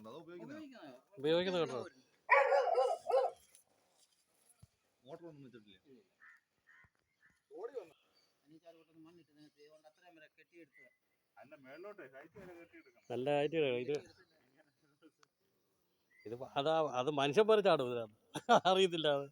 അതോ ഉപയോഗിക്കുന്നത് കേട്ടോ. മോട്ടർ ഒന്നും വെച്ചിട്ടില്ല വരെ കെട്ടിയെടുക്കണം. നല്ല ഇത് ഇത് അതാ അത് മനുഷ്യൻ പറിച്ചാടും ഇതിനകത്ത്. അറിയത്തില്ല അത്.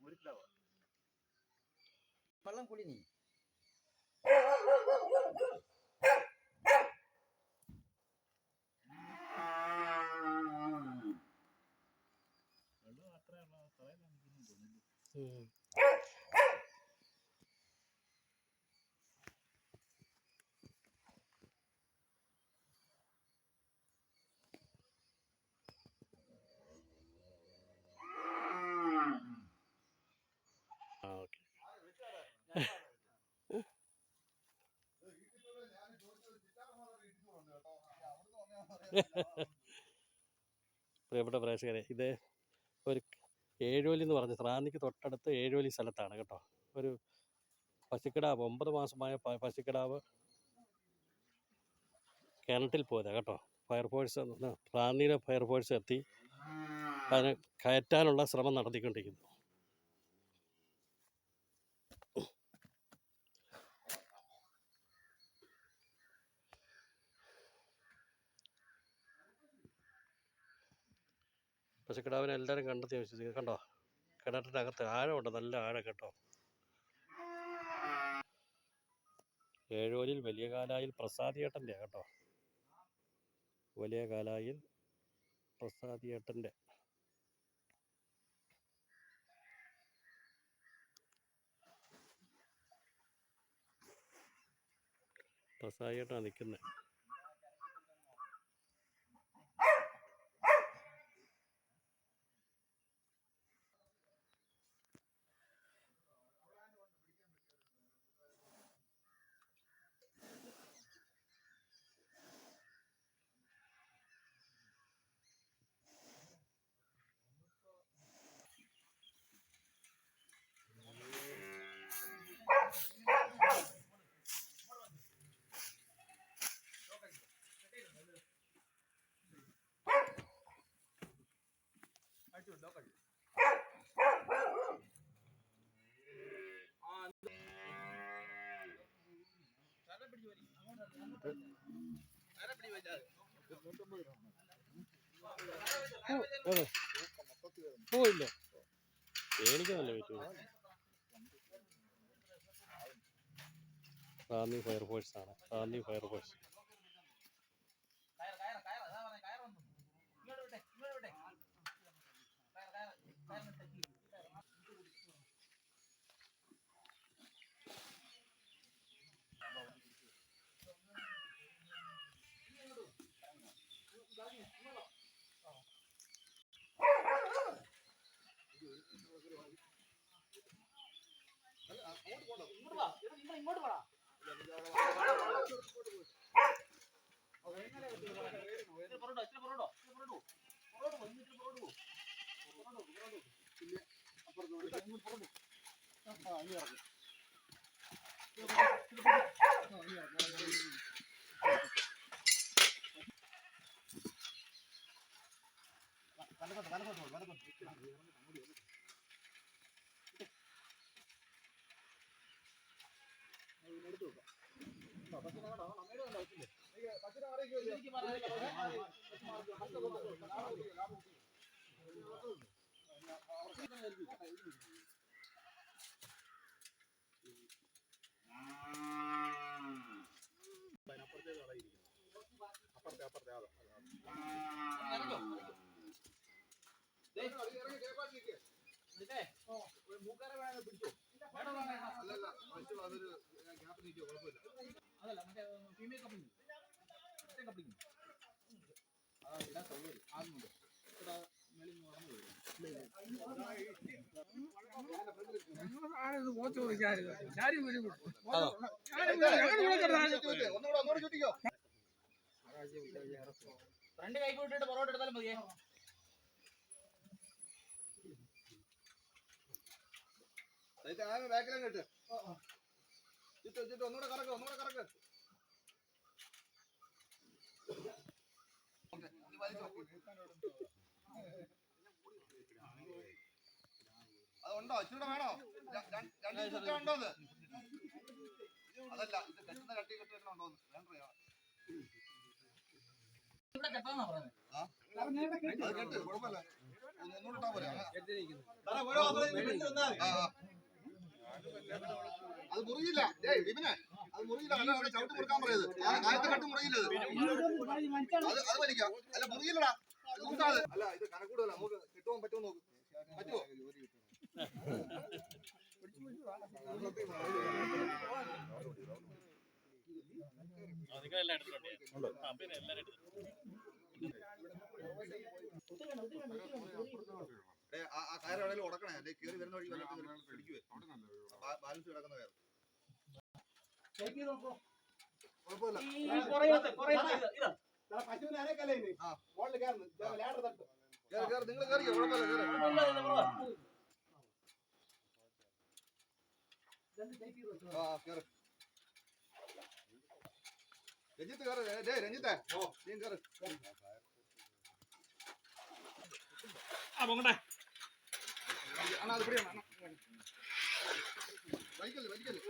മുരിക്കിടാവോ വെള്ളം കുടി നീ വെള്ളം അത്രയുള്ള സ്ഥലം തോന്നുന്നു ഉം. ആ ഓക്കെ പ്രിയപ്പെട്ട പ്രേക്ഷകരെ ഇത് ഒരു ഏഴുവലി എന്ന് പറഞ്ഞ റാന്നിക്ക് തൊട്ടടുത്ത് ഏഴുവലി സ്ഥലത്താണ് കേട്ടോ. ഒരു പശുക്കിടാവ് ഒമ്പത് മാസമായ പശുക്കിടാവ് കിണറ്റിൽ പോയതാണ് കേട്ടോ. ഫയർഫോഴ്സ് ന്ന് റാന്നിയിലെ ഫയർഫോഴ്സ് എത്തി. അതിനെ കയറ്റാനുള്ള ശ്രമം നടത്തിക്കൊണ്ടിരിക്കുന്നു. പശുക്കിടാവിനെ എല്ലാവരും കണ്ടെത്തി വിശ്വസിക്കുന്നു കണ്ടോ? കിണറ്റിനകത്ത് ആഴമുണ്ട്. നല്ല ആഴം കേട്ടോ. ഏഴോലിൽ വലിയ കാലായിൽ പ്രസാദിയേട്ടന്റെ കേട്ടോ. വലിയ കാലായിൽ പ്രസാദിയേട്ടന്റെ. പ്രസാദിയേട്ടാണ് നിൽക്കുന്നത് ഓ ഇല്ല എനിക്ക് നല്ല വെയിറ്റ് ഫയർഫോഴ്സ് ആണ് ഫയർഫോഴ്സ് കയറ് കയറ് കയറ് അതാ പറഞ്ഞെ, കയറ് വന്നു. ഇങ്ങോട്ട് വിട്ടെ ഇങ്ങോട്ട് വിട്ടെ കയറ് കയറ് കയറ് തെറ്റി ഇങ്ങോട്ട് വാ എടാ, നിങ്ങൾ ഇങ്ങോട്ട് ഇച്ചിരി പുറകോട്ടോ, ഇച്ചിരി പുറകോട്ടോ, ഇച്ചിരി പുറകോട്ടോ. പുറകോട്ട് പോ, ഇങ്ങ് ഇച്ചിരി പുറകോട്ട് പോ. പുറകോട്ട് പോ, പുറകോട്ട് പോ. ഇല്ല, അപ്പുറത്ത് വിളിക്കാം, ഇങ്ങോട്ട് പുറകോട്ട് പോ. ആ, ഇനി ഇറങ്ങ്. കണ്ടോ പുറകോട്ട്, ഇച്ചിരി പുറകോട്ട്. ആ, ഇനി ഇറങ്ങ്, ആ, ഇറങ്ങ്, ഇറങ്ങ്. ആ, വലത്തോട്ട്, വലത്തോട്ട് പോ, വലത്തോട്ട്. ആ, ഇറങ്ങ്, അങ്ങോട്ട് ഇറങ്ങ്. ആ, ഇതിനെ എടുത്ത് വെക്കാം. ഉണ്ടോ, പശുവിനെ കണ്ടോ? ആ, മേലെ കണ്ടോ, പശുവിനെ? ഈ പശുവിനെ മാറിക്ക് വെക്ക്. ഇതിലേക്ക് മാറി, ഇതിലേക്ക് മാറി. ആ, ആ, പശു മാറി, അടുത്ത കൊണ്ടുപോ. ലാഭം കിട്ടിയോ, ലാഭം കിട്ടിയോ. അപ്പുറത്തെ അപ്പുറത്തെ അതെ അല്ലല്ല പശു അതൊരു ഗ്യാപ്പ് നിൽക്കുക കുഴപ്പമില്ല അതല്ല മറ്റേ ഫീമെയിൽ കപ്പിളിങ് ഫ്രണ്ട് കൈ കൂട്ടിട്ട് പുറകോട്ട് എടുത്താലും മതിയേ ബാക്കിലും കേട്ട്. ചുറ്റോ ചുറ്റോ ഒന്നുകൂടെ കറക്ക് ഒന്നുകൂടെ കറക്ക് ഓക്കേ, ഇനി വലിച്ചോ. അതുണ്ടോ? ഇച്ചിരൂടെ വേണോ? രണ്ട് ചുറ്റ ഉണ്ടോ അത്? അതല്ല ഇത് കെട്ടുന്ന കട്ടി കെട്ടി ഉണ്ടോ വേണ്ടോ കെട്ട് കുഴപ്പമില്ല. ഒന്നുകൂടെ ഇട്ടാ പോലെ. അത് മുറിയില്ല. ഏയ് വിപിനെ. അത് മുറിയില്ല അല്ല അവിടെ ചവിട്ട് മുറുക്കാൻ പറയത്. ആദ്യത്തെ കെട്ട് മുറിയില്ല അത് അത് വലിക്കാം. അല്ല മുറിയില്ലടാ. അത് കൂട്ടാതെ അല്ല ഇത് കണക്കൂടല്ല നമുക്ക് കിട്ടുവാൻ പറ്റുമോ നോക്ക്. പറ്റുമോ നിങ്ങളെല്ലാം എടുത്തിട്ടുണ്ട് ആ പിന്നെ എല്ലാവരും എടുത്തിട്ടുണ്ട് ഏ, ആ ഉടക്കണേ? അല്ലെങ്കിൽ കയറി വരുന്ന വഴി വല്ലതും ബാലൻസ് കിടക്കുന്ന കയറ്. കയറി കയറി നിങ്ങൾ കയറിക്കോ കുഴപ്പമില്ല കയറി. ആ കയറി. രഞ്ജിത്ത് കയറി ഡേ രഞ്ജിത്തെ. നീ കയറി. അണ്ണാ അത് പിടിയാണ് വലിക്കല്ലേ വലിക്കല്ലേ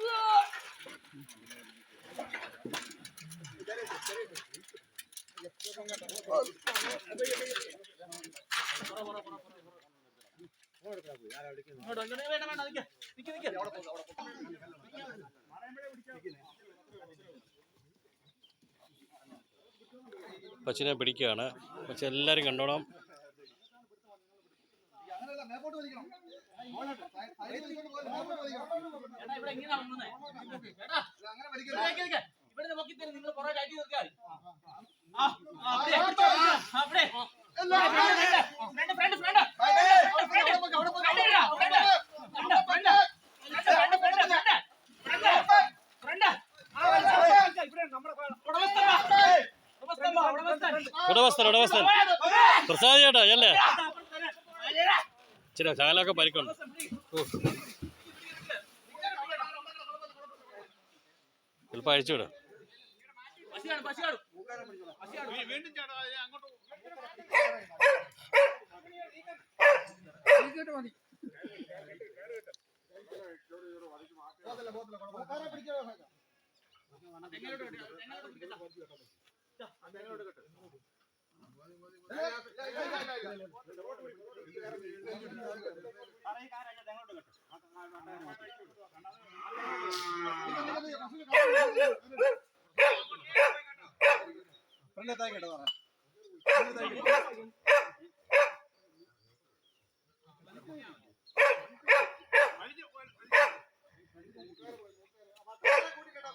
പശുവിനെ പിടിക്കുകയാണ്. പക്ഷെ എല്ലാവരും കണ്ടോണം. അങ്ങനെയല്ല മേപ്പോട്ട് വലിക്കണം ഇവിടെ ഇങ്ങനെ അങ്ങനെ നിക്ക് നിക്ക്. ഇവിടെ നോക്കി തരും നിങ്ങൾ പുറകെ കയറ്റി നിർത്തിയാൽ ആ ആ, അവിടെ ഫ്രണ്ട്. ഉടമസ്ഥൻ ഉടമസ്ഥൻ പ്രസാദ് ചേട്ടാ അല്ലേ ഇച്ചിരി ശകലമൊക്കെ പരിക്കുണ്ട്. ചിലപ്പോ വീണ്ടും ചേട്ടാ അങ്ങോട്ട് പോകത്തില്ല, പോകത്തില്ല, കുഴപ്പമില്ല. കാറെ പിടിക്കാതെ നോക്കാം. ഇല്ല, ഇല്ല, ഇല്ല, ഇല്ല, ഇല്ല.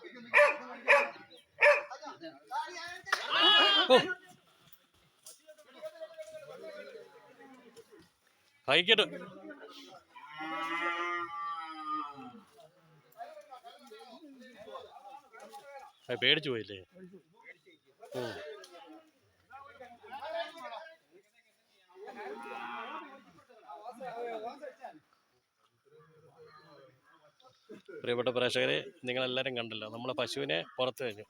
നിക്ക്, നിക്ക്, നിക്ക്, ബസ്സിന് കാറ് പിടിക്കരുത്. ഹൈക്കിട്ട് പേടിച്ചു പോയില്ലേ? ഓ. പ്രിയപ്പെട്ട പ്രേക്ഷകരെ നിങ്ങളെല്ലാവരും കണ്ടല്ലോ നമ്മളെ പശുവിനെ പുറത്തു കഴിഞ്ഞു.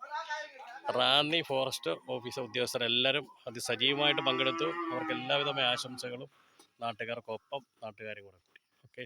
റാന്നി ഫോറസ്റ്റ് ഓഫീസ് ഉദ്യോഗസ്ഥരെല്ലാവരും അതിസജീവമായിട്ട് പങ്കെടുത്തു. അവർക്ക് എല്ലാവിധമായ ആശംസകളും നാട്ടുകാർക്കൊപ്പം നാട്ടുകാരും കൂടെ കൂടി. ഓക്കെ